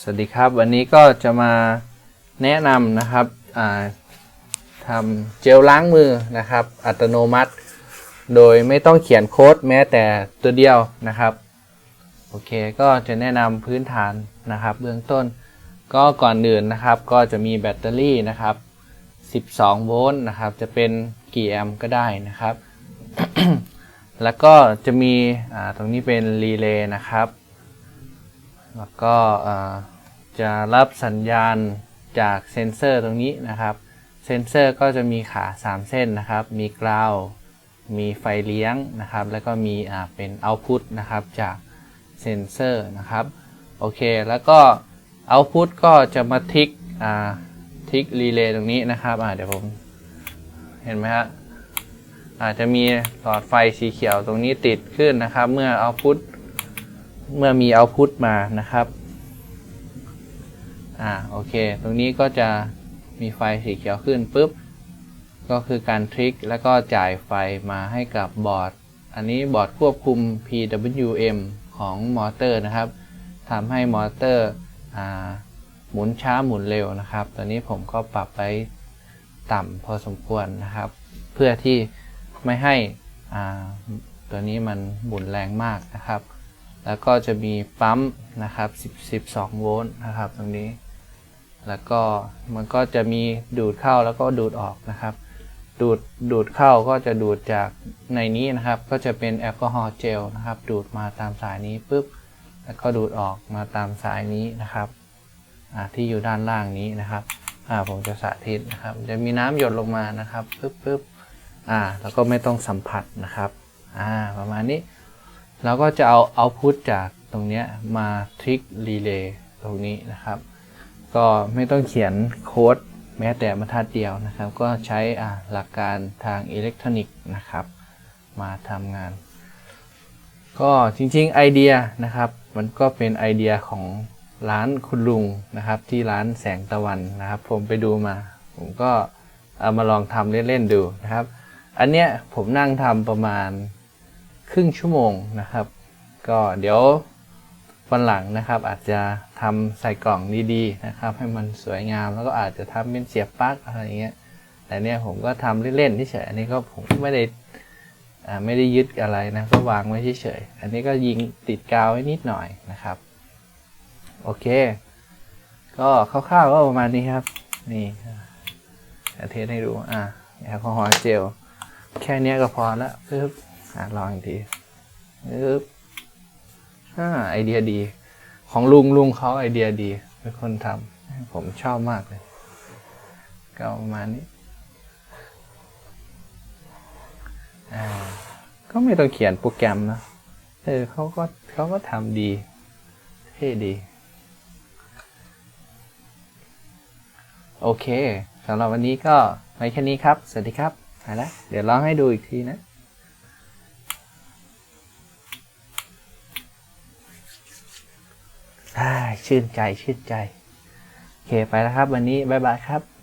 สวัสดีครับ วันนี้ก็จะมาแนะนำนะครับทำเจลล้างมือนะครับ อัตโนมัติ โดยไม่ต้องเขียนโค้ดแม้แต่ตัวเดียวนะครับ โอเคก็จะแนะนำพื้นฐานนะครับ เบื้องต้น ก็ก่อนอื่นนะครับ ก็จะมีแบตเตอรี่นะครับ 12 โวลต์นะครับ จะเป็นกี่แอมป์ก็ได้นะครับ แล้วก็จะมีตรงนี้เป็นรีเลย์นะครับ แล้วก็จะรับสัญญาณจากเซนเซอร์ตรงนี้นะครับ เซนเซอร์ก็จะมีขา 3 เส้นนะครับ มีกราว มีไฟเลี้ยงนะครับ แล้วก็มีเป็นเอาพุตนะครับจากเซนเซอร์นะครับ โอเค แล้วก็เอาพุตก็จะมาทิกทิกรีเลย์ตรงนี้นะครับเดี๋ยวผมเห็นไหมฮะอาจจะมีหลอดไฟสีเขียวตรงนี้ติดขึ้นนะครับ เมื่อเอาพุต เมื่อมีเอาพุตมานะครับอ่าโอเค ตรงนี้ก็จะมีไฟสีเขียวขึ้นปุ๊บ ก็คือการทริกแล้วก็จ่ายไฟมาให้กับบอร์ด อันนี้บอร์ดควบคุม PWM ของมอเตอร์นะครับทำให้มอเตอร์อหมุนช้าหมุนเร็วนะครับ ตอนนี้ผมก็ปรับไปต่ำพอสมควรนะครับ เพื่อที่ไม่ให้ตัวนี้มันหมุนแรงมากนะครับ แล้วก็จะมีปั๊มนะครับ10 12 โวลต์นะครับตรงนี้ แล้วก็มันก็จะมีดูดเข้าแล้วก็ดูดออกนะครับ ดูดดูดเข้าก็จะดูดจากในนี้นะครับ ก็จะเป็นแอลกอฮอล์เจลนะครับ ดูดมาตามสายนี้ปุ๊บ แล้วก็ดูดออกมาตามสายนี้นะครับอ่าที่อยู่ด้านล่างนี้นะครับอ่าผมจะสาธิตนะครับ จะมีน้ำหยดลงมานะครับปุ๊บปุ๊บอ่าแล้วก็ไม่ต้องสัมผัสนะครับอ่าประมาณนี้ เราก็จะเอาเอาพุตจากตรงนี้มาทริกรีเลย์ตรงนี้นะครับ ก็ไม่ต้องเขียนโค้ดแม้แต่บรรทัดเดียวนะครับ ก็ใช้อ่าหลักการทางอิเล็กทรอนิกส์นะครับ มาทำงาน ก็จริงๆไอเดียนะครับ มันก็เป็นไอเดียของร้านคุณลุงนะครับ ที่ร้านแสงตะวันนะครับ ผมไปดูมา ผมก็เอามาลองทำเล่นๆดูนะครับ อันเนี้ยผมนั่งทำประมาณ ครึ่งชั่วโมงนะครับ ก็เดี๋ยววันหลังนะครับ อาจจะทำใส่กล่องดีๆนะครับ ให้มันสวยงามแล้วก็อาจจะทำเป็นเสียบปลั๊กอะไรเงี้ยแต่เนี่ยผมก็ทำเล่นๆเฉยๆอันนี้ก็ผมไม่ได้อ่าไม่ได้ยึดอะไรนะก็วางไว้เฉยๆอันนี้ก็ยิงติดกาวไว้นิดหน่อยนะครับ โอเค ก็คร่าวๆก็ประมาณนี้ครับ นี่เทสให้ดูอะแอลกอฮอล์เจล แค่นี้ก็พอแล้วปึ๊บ อะลองอีกทีปึ๊บอ่าไอเดียดี ของลุงลุงเขาไอเดียดีเป็นคนทำผมชอบมากเลย ก็ประมาณนี้อ่าก็ไม่ต้องเขียนโปรแกรมนะ เออเขาก็เขาก็ทำดี เท่ดี โอเคสำหรับวันนี้ก็ไว้แค่นี้ครับ สวัสดีครับไปแล้วเดี๋ยวลองให้ดูอีกทีนะ อ่า ชื่นใจชื่นใจโอเคไปแล้วครับ วันนี้บ๊ายบายครับ